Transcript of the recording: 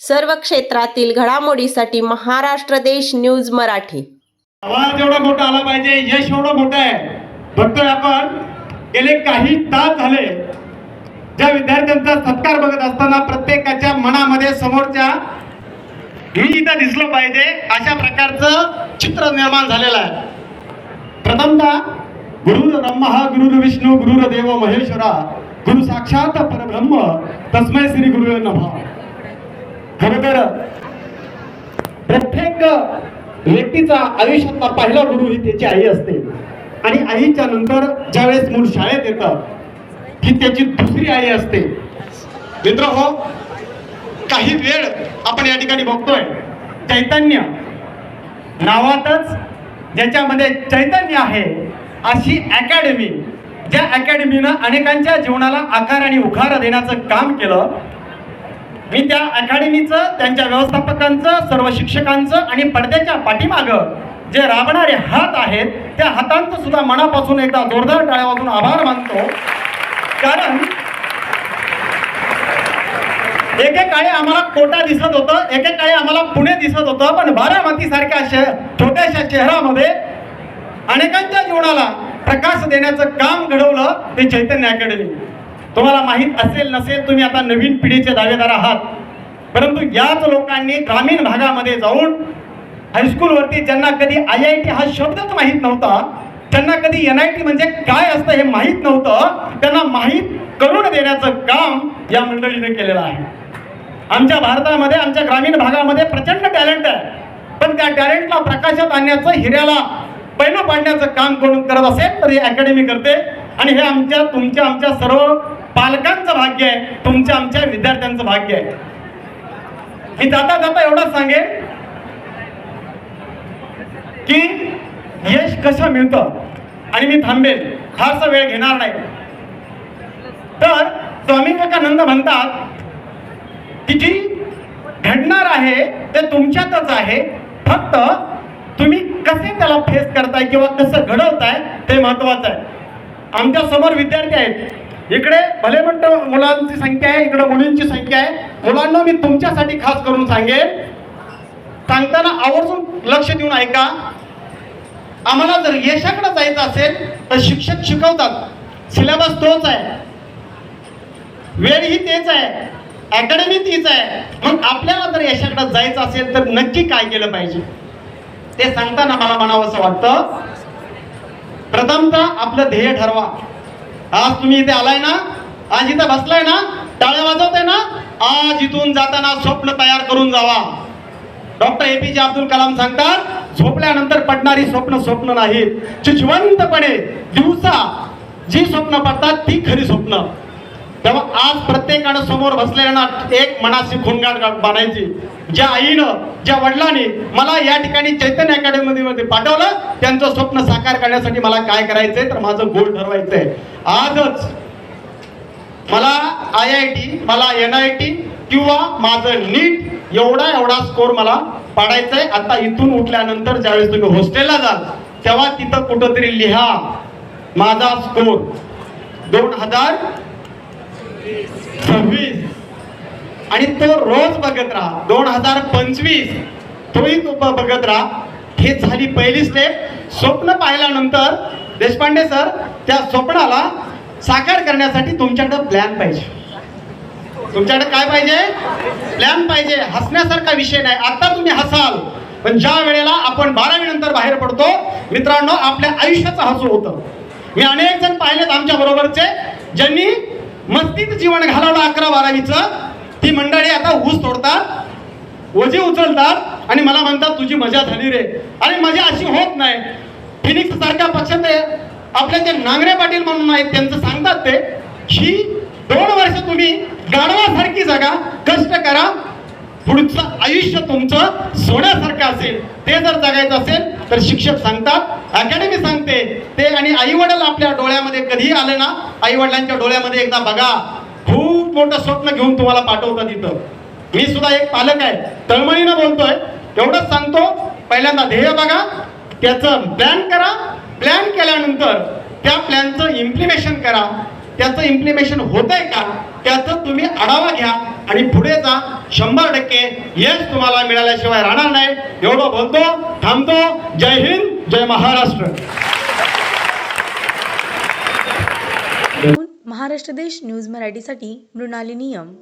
सर्व क्षेत्रातील घडामोडीसाठी महाराष्ट्र देश न्यूज मराठी. आवाज एवढा मोठा आला पाहिजे यश एवढं मोठं आहे. बघतोय आपण गेले काही तास झाले ज्या विद्यार्थ्यांचा सत्कार बघत असताना प्रत्येकाच्या मनामध्ये समोरच्या मी इथं दिसलं पाहिजे अशा प्रकारचं चित्र निर्माण झालेलं आहे. प्रथमतः गुरुर ब्रह्मा गुरुर विष्णू गुरुर देव महेश्वरा गुरु साक्षात परब्रह्म तस्मै श्री गुरु नभा खरं तर प्रत्येक व्यक्तीचा आयुष्यातला पहिला गुरु ही त्याची आई असते. आणि आईच्या नंतर ज्यावेळेस मूल शाळेत येतं ही त्याची दुसरी आई असते. मित्र हो काही वेळ आपण या ठिकाणी बघतोय. चैतन्य नावातच ज्याच्यामध्ये चैतन्य आहे अशी अकॅडमी ज्या अकॅडमीनं अनेकांच्या जीवनाला आकार आणि उखारा देण्याचं काम केलं मी त्या अकॅडमीचं त्यांच्या व्यवस्थापकांचं सर्व शिक्षकांचं आणि पडद्याच्या पाठीमागं जे राबणारे हात आहेत त्या हातांचं सुद्धा मनापासून एकदा जोरदार टाळ्या वाजून आभार मानतो. कारण एकेकाळी आम्हाला कोटा दिसत होतं एकेकाळी आम्हाला पुणे दिसत होतं पण बारामती सारख्या शहर छोट्याशा शहरामध्ये अनेकांच्या जीवनाला प्रकाश देण्याचं काम घडवलं ते चैतन्य अकॅडमी तुम्हाला माहीत असेल नसेल तुम्ही आता नवीन पिढीचे दावेदार आहात. परंतु याच लोकांनी ग्रामीण भागामध्ये जाऊन हायस्कूलवरती ज्यांना कधी आय आय टी हा शब्दच माहीत नव्हता त्यांना कधी एन आय टी म्हणजे काय असतं हे माहीत नव्हतं त्यांना माहीत करून देण्याचं काम या मंडळीने केलेलं आहे. आमच्या भारतामध्ये आमच्या ग्रामीण भागामध्ये प्रचंड टॅलेंट आहे. पण त्या टॅलेंटला प्रकाशात आणण्याचं हिऱ्याला पैलू पाडण्याचं काम करून करत असेल तर हे अकॅडमी करते. आणि हे आमच्या तुमच्या आमच्या सर्व पालकांचं भाग्य आहे तुमच्या आमच्या विद्यार्थ्यांचं भाग्य आहे. मी जाता जाता एवढंच सांगेन की यश कसं मिळतं आणि मी थांबेल फारसा वेळ घेणार नाही. तर स्वामी विवेकानंद म्हणतात की जी घडणार आहे ते तुमच्यातच आहे. फक्त तुम्ही कसे त्याला फेस करताय किंवा कसं घडवताय ते महत्वाचं आहे. आमच्यासमोर विद्यार्थी आहेत. इकडे भले म्हणतो मुलांची संख्या आहे इकडे मुलींची संख्या आहे. मुलांना मी तुमच्यासाठी खास करून सांगेन. सांगताना आवर्जून लक्ष देऊन ऐका. आम्हाला जर यशाकडे जायचं असेल तर शिक्षक शिकवतात. सिलेबस तोच आहे. वेळ ही तेच आहे. अकॅडमी तीच आहे. मग आपल्याला जर यशाकडे जायचं असेल तर नक्की काय केलं पाहिजे? ते सांगताना मला म्हणावं असं वाटतं. प्रथमतः आपलं ध्येय ठरवा. आज तुम्ही इथे आलाय ना? आज इथं बसलाय ना? टाळ्या वाजवताय ना? आज इथून जाताना स्वप्न तयार करून जावा. डॉक्टर ए पी जे अब्दुल कलाम सांगतात झोपल्यानंतर पडणारी स्वप्न स्वप्न नाहीत. जिवंतपणे दिवसा जी स्वप्न पडतात ती खरी स्वप्न. तेव्हा आज प्रत्येकानं समोर बसलेल्यांना एक मनाची खुणगाट बांधायची. ज्या आईनं ज्या वडिलांनी मला या ठिकाणी चैतन्य अकॅडमी मध्ये पाठवलं त्यांचं स्वप्न साकार करण्यासाठी मला काय करायचंय तर माझं गोल ठरवायचंय. आजच मला आय आय टी मला एन आय टी किंवा माझं नीट एवढा एवढा स्कोर मला पाडायचा आहे आता इथून उठल्यानंतर ज्यावेळेस तुम्ही हॉस्टेलला जाल तेव्हा तिथं कुठंतरी लिहा माझा स्कोर दोन हजार सव्वीस. आणि तो रोज बघत राहा. दोन हजार पंचवीस. तोही तो बघत राहा. हे झाली पहिली स्टेप स्वप्न पाहिल्यानंतर देशपांडे सर त्या स्वप्नाला साकार करण्यासाठी तुमच्याकडं प्लॅन पाहिजे. तुमच्याकडे काय पाहिजे? प्लॅन पाहिजे. हसण्यासारखा विषय नाही. आता तुम्ही हसाल. पण ज्या वेळेला आपण बारावी नंतर बाहेर पडतो मित्रांनो आपल्या आयुष्याचं हसू होतं. मी अनेक जण पाहिलेत आमच्या बरोबरचे ज्यांनी मस्तीत जीवन घालवलं अकरा बारावीचं. ती मंडळी आता ऊस तोडतात वजे उचलतात आणि मला म्हणतात तुझी मजा झाली रे. आणि मजा अशी होत नाही. फिनिक्स सारख्या पक्षात आपले जे नांगरे पाटील म्हणून आहेत त्यांचं सांगतात ते ही दोन वर्ष तुम्ही गाढवासारखी जगा कष्ट करा पुढचं आयुष्य तुमचं सोन्यासारखं असेल. ते जर जगायचं असेल तर शिक्षक सांगतात अकॅडमी सांगते. ते आणि आई वडील आपल्या डोळ्यामध्ये कधी आले ना आई वडिलांच्या डोळ्यामध्ये एकदा बघा. खूप मोठं स्वप्न घेऊन तुम्हाला पाठवतात इथं. मी सुद्धा एक पालक आहे. तळमळीनं बोलतोय. एवढंच सांगतो. पहिल्यांदा ध्येय बघा. त्याचं प्लॅन करा. प्लॅन केल्यानंतर त्या प्लॅनचं इम्प्लिमेशन करा. त्याचं इम्प्लिमेशन होत आहे का? त्याचं तुम्ही आढावा घ्या आणि पुढे जा. शंभर टक्के यश तुम्हाला मिळाल्याशिवाय राहणार नाही. एवढं बोलतो थांबतो. जय हिंद जय महाराष्ट्र. महाराष्ट्र देश न्यूज मराठीसाठी मृणाली नियम.